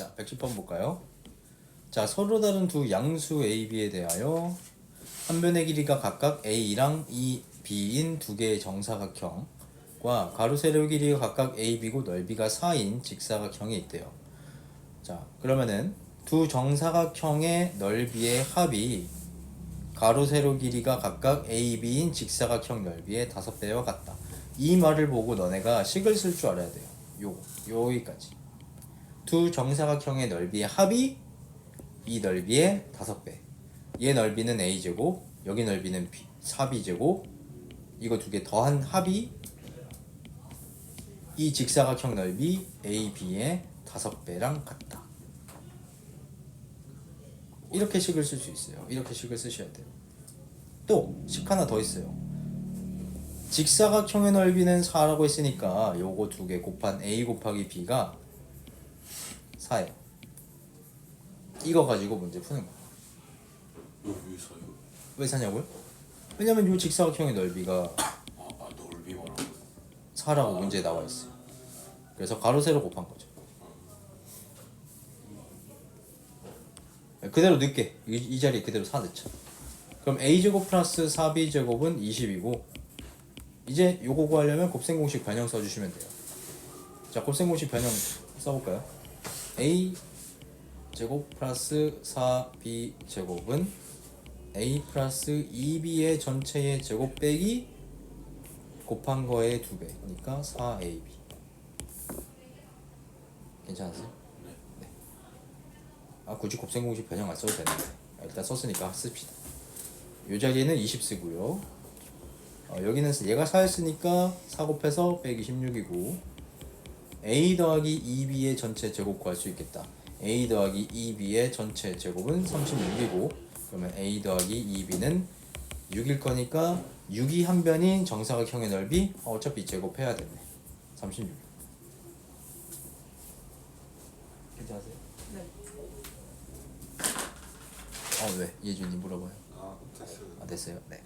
자, 110번 볼까요? 자, 서로 다른 두 양수 A, B에 대하여 한 변의 길이가 각각 A랑 E, B인 두 개의 정사각형과 가로 세로 길이가 각각 A, B고 넓이가 4인 직사각형이 있대요. 자, 그러면은 두 정사각형의 넓이의 합이 가로 세로 길이가 각각 A, B인 직사각형 넓이의 5배와 같다. 이 말을 보고 너네가 식을 쓸 줄 알아야 돼요. 요 여기까지. 두 정사각형의 넓이의 합이 이 넓이의 5배. 얘 넓이는 A 제곱, 여기 넓이는 B, 4B 제곱. 이거 두 개 더한 합이 이 직사각형 넓이 AB의 5배랑 같다. 이렇게 식을 쓸 수 있어요. 이렇게 식을 쓰셔야 돼요. 또 식 하나 더 있어요. 직사각형의 넓이는 4라고 했으니까 요거 두 개 곱한 A 곱하기 B가 4예요. 이거 가지고 문제 푸는 거예요. 여기 서요. 왜 사냐고요? 왜냐면 요 직사각형의 넓이가 아, 아 넓이 말하고. 4라고 문제에 나와 있어요. 그래서 가로 세로 곱한 거죠. 그대로 넣게 이, 이 자리에 그대로 4 넣자. 그럼 a 제곱 플러스 4b 제곱은 20이고 이제 요거 구하려면 곱셈 공식 변형 써주시면 돼요. 자 곱셈 공식 변형 써볼까요? A 제곱 플러스 4b 제곱은 a 플러스 2b의 전체의 제곱 빼기 곱한 거의 두 배. 그러니까 4ab. 괜찮으세요? 네. 아 굳이 곱셈 공식 변형 안 써도 되는데 아, 일단 썼으니까 씁시다. 이 자리에는 20 쓰고요. 어, 여기는 얘가 4였으니까 4 곱해서 빼기 16이고 a 더하기 2b의 전체 제곱 구할 수 있겠다. a 더하기 2b의 전체 제곱은 36이고 그러면 a 더하기 2b는 6일 거니까 6이 한 변인 정사각형의 넓이 어, 어차피 제곱해야 되네. 36. 괜찮으세요? 네. 어 왜? 예준이 물어봐요. 아 됐어요. 아 됐어요. 네.